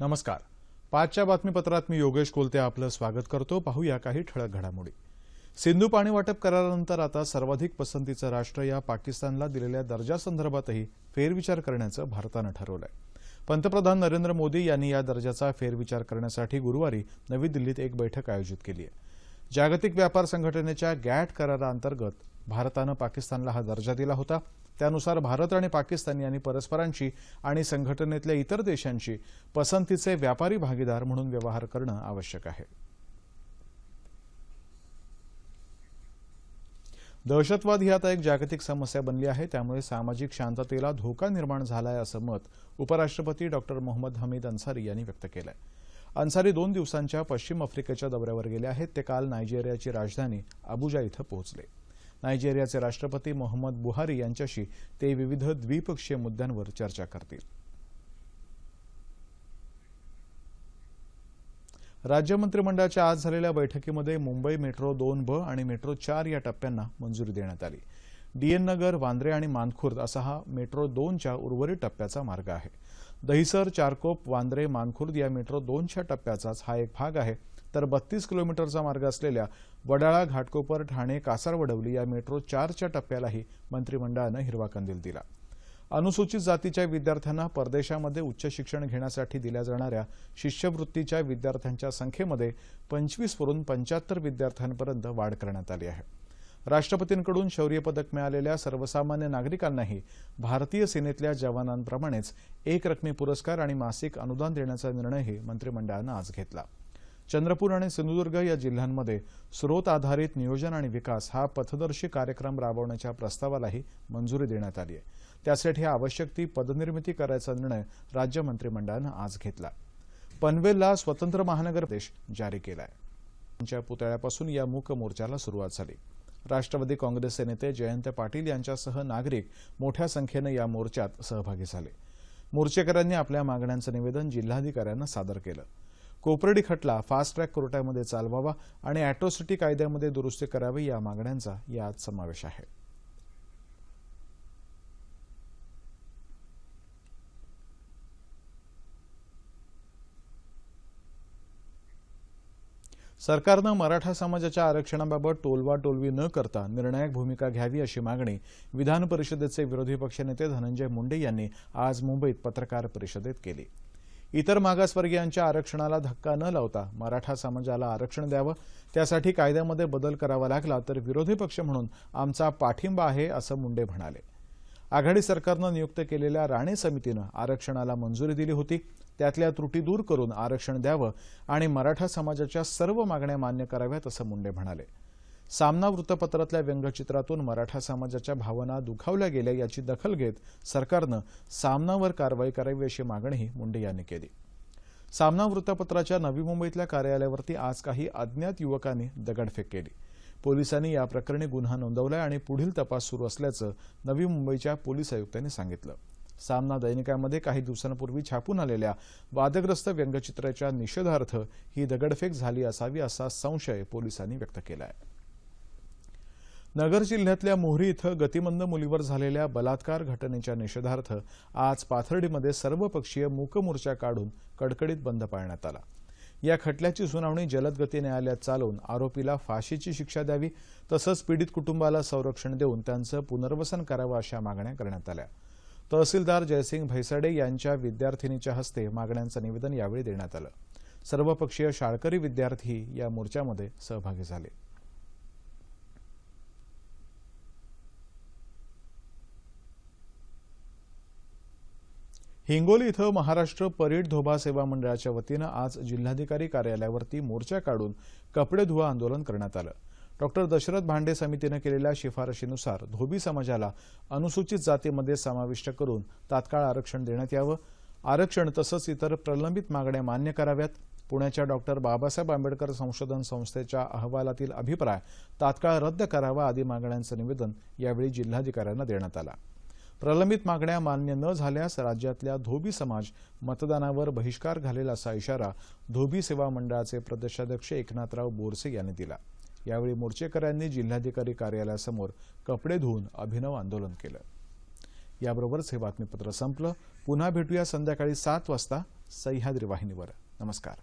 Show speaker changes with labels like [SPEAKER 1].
[SPEAKER 1] नमस्कार. पाचच्या बातमीपत्रात मी योगेश कोलते आपलं स्वागत करतो. पाहूया काही ठळक घडामोडी. सिंधू पाणी वाटप करारानंतर आता सर्वाधिक पसंतीचं राष्ट्र या पाकिस्तानला दिलेल्या दर्जासंदर्भातही फेरविचार करण्याचं भारतानं ठरवलंय. पंतप्रधान नरेंद्र मोदी यांनी या दर्जाचा फेरविचार करण्यासाठी गुरुवारी नवी दिल्लीत एक बैठक आयोजित केली आहे. जागतिक व्यापार संघटनेच्या गॅट कराराअंतर्गत भारतानं पाकिस्तानला हा दर्जा दिला होता. त्यानुसार भारत आणि पाकिस्तान यांनी परस्परांशी आणि संघटनेतल्या इतर देशांशी पसंतीचे व्यापारी भागीदार म्हणून व्यवहार करणं आवश्यक आहे. दहशतवाद ही आता एक जागतिक समस्या बनली आहे. त्यामुळे सामाजिक शांततेला धोका निर्माण झालाय असं मत उपराष्ट्रपती डॉक्टर मोहम्मद हमीद अन्सारी यांनी व्यक्त केलंय. अन्सारी दोन दिवसांच्या पश्चिम आफ्रिकेच्या दौऱ्यावर गेले आहेत. ते काल नायजेरियाची राजधानी अबुजा इथं पोहोचले. नायजेरियाचे राष्ट्रपती मोहम्मद बुहारी यांच्याशी ते विविध द्विपक्षीय मुद्द्यांवर चर्चा करतील. राज्य मंत्रिमंडळाच्या आज झालेल्या बैठकीमध्ये मुंबई मेट्रो दोन ब आणि मेट्रो चार या टप्प्यांना मंजुरी देण्यात आली. डीएन नगर वांद्रे आणि मानखुर्द असा हा मेट्रो दोनच्या उर्वरित टप्प्याचा मार्ग आहे. दहिसर चारकोप वांद्रे मानखुर्द या मेट्रो दोनच्या टप्प्याचाच हा एक भाग आहे. तर बत्तीस किलोमीटरचा मार्ग असलेल्या वडाळा घाटकोपर ठाणे कासारवडवली या मेट्रो चारच्या टप्प्यालाही मंत्रिमंडळानं हिरवा कंदील दिला. अनुसूचित जातीच्या विद्यार्थ्यांना परदेशामध्ये उच्च शिक्षण घेण्यासाठी दिल्या जाणाऱ्या शिष्यवृत्तीच्या विद्यार्थ्यांच्या संख्येमध्ये पंचवीसवरून पंच्याहत्तर विद्यार्थ्यांपर्यंत वाढ करण्यात आली आहे. राष्ट्रपतींकडून शौर्य पदक मिळालेल्या सर्वसामान्य नागरिकांनाही भारतीय सेनेतल्या जवानांप्रमाणेच एक रकमी पुरस्कार आणि मासिक अनुदान देण्याचा निर्णयही मंत्रिमंडळानं आज घेतला. चंद्रपूर आणि सिंधुदुर्ग या जिल्ह्यांमध्ये स्रोत आधारित नियोजन आणि विकास हा पथदर्शी कार्यक्रम राबवण्याच्या प्रस्तावालाही मंजुरी देण्यात आली आहे. त्यासाठी आवश्यक ती पदनिर्मिती करायचा निर्णय राज्य मंत्रिमंडळानं आज घेतला. पनवेलला स्वतंत्र महानगर प्रदेश जारी केलाय. त्यांच्या पुतळ्यापासून या मूक मोर्चाला सुरुवात झाली. राष्ट्रवादी काँग्रेसचे नेते जयंत पाटील यांच्यासह नागरिक मोठ्या संख्येनं या मोर्चात सहभागी झाले. मोर्चेकऱ्यांनी आपल्या मागण्यांचं निवेदन जिल्हाधिकाऱ्यांना सादर केलं. कोपर्डी खटला फास्ट ट्रॅक कोर्टामध्ये चालवावा आणि अॅट्रॉसिटी कायद्यामध्ये दुरुस्ती करावी या मागण्यांचा यात समावेश आहे. सरकारनं मराठा समाजाच्या आरक्षणाबाबत टोलवा टोलवी न करता निर्णायक भूमिका घ्यावी अशी मागणी विधान परिषदेचे विरोधी पक्षनेते धनंजय मुंडे यांनी आज मुंबईत पत्रकार परिषदेत केली. इतर मागासवर्गीयांच्या आरक्षणाला धक्का न लावता मराठा समाजाला आरक्षण द्यावं त्यासाठी कायद्यामध्ये बदल करावा लागला तर विरोधी पक्ष म्हणून आमचा पाठिंबा आहे असं मुंडे म्हणाले. आघाडी सरकारनं नियुक्त केलेल्या राणे समितीनं आरक्षणाला मंजुरी दिली होती. त्यातल्या त्रुटी दूर करून आरक्षण द्यावं आणि मराठा समाजाच्या सर्व मागण्या मान्य कराव्यात असं मुंडे म्हणाले. सामना वृत्तपत्रातल्या व्यंगचित्रातून मराठा समाजाच्या भावना दुखावल्या गेल्या याची दखल घेत सरकारनं सामनावर कारवाई करावी अशी मागणीही मुंडे यांनी केली. सामना वृत्तपत्राच्या नवी मुंबईतल्या कार्यालयावरती आज काही अज्ञात युवकांनी दगडफेक केली. पोलिसांनी या प्रकरणी गुन्हा नोंदवलाय आणि पुढील तपास सुरू असल्याचं नवी मुंबईच्या पोलीस आयुक्तांनी सांगितलं. सामना दैनिकामध्ये काही दिवसांपूर्वी छापून आलेल्या वादग्रस्त व्यंगचित्राच्या निषेधार्थ ही दगडफेक झाली असावी असा संशय पोलिसांनी व्यक्त केला आहे नगर जिल्ह्यातल्या मोहरी इथं गतिमंद मुलीवर झालेल्या बलात्कार घटनेच्या निषेधार्थ आज पाथर्डीमध्ये सर्वपक्षीय मूक मोर्चा काढून कडकडीत बंद पाळण्यात आला. या खटल्याची सुनावणी जलद गती न्यायालयात चालवून आरोपीला फाशीची शिक्षा द्यावी तसंच पीडित कुटुंबाला संरक्षण देऊन त्यांचं पुनर्वसन करावं अशा मागण्या करण्यात आल्या. तहसीलदार जयसिंग भैसाडे यांच्या विद्यार्थिनीच्या हस्ते मागण्यांचं निवेदन यावेळी देण्यात आलं. सर्वपक्षीय शाळकरी विद्यार्थी या मोर्चामध्ये सहभागी झाले. हिंगोली इथं महाराष्ट्र परीड धोबा सेवा मंडळाच्या वतीनं आज जिल्हाधिकारी कार्यालयावरती मोर्चा काढून कपडे धुवा आंदोलन करण्यात आलं. डॉक्टर दशरथ भांडे समितीनं केलेल्या शिफारशीनुसार धोबी समाजाला अनुसूचित जातीमध्ये समाविष्ट करून तात्काळ आरक्षण देण्यात यावं. आरक्षण तसंच इतर प्रलंबित मागण्या मान्य कराव्यात. पुण्याच्या डॉक्टर बाबासाहेब आंबेडकर संशोधन संस्थेच्या अहवालातील अभिप्राय तात्काळ रद्द करावा आदी मागण्यांचं निवेदन यावेळी जिल्हाधिकाऱ्यांना देण्यात आलं. प्रलंबित मागण्या मान्य न झाल्यास राज्यातल्या धोबी समाज मतदानावर बहिष्कार घालेल असा इशारा धोबी सेवा मंडळाचे प्रदेशाध्यक्ष एकनाथराव बोरसे यांनी दिला. यावेळी मोर्चेकऱ्यांनी जिल्हाधिकारी कार्यालयासमोर कपडे धुवून अभिनव आंदोलन केलं. याबरोबरच हे बातमीपत्र संपलं. पुन्हा भेटूया संध्याकाळी सात वाजता सह्याद्री वाहिनीवर. नमस्कार.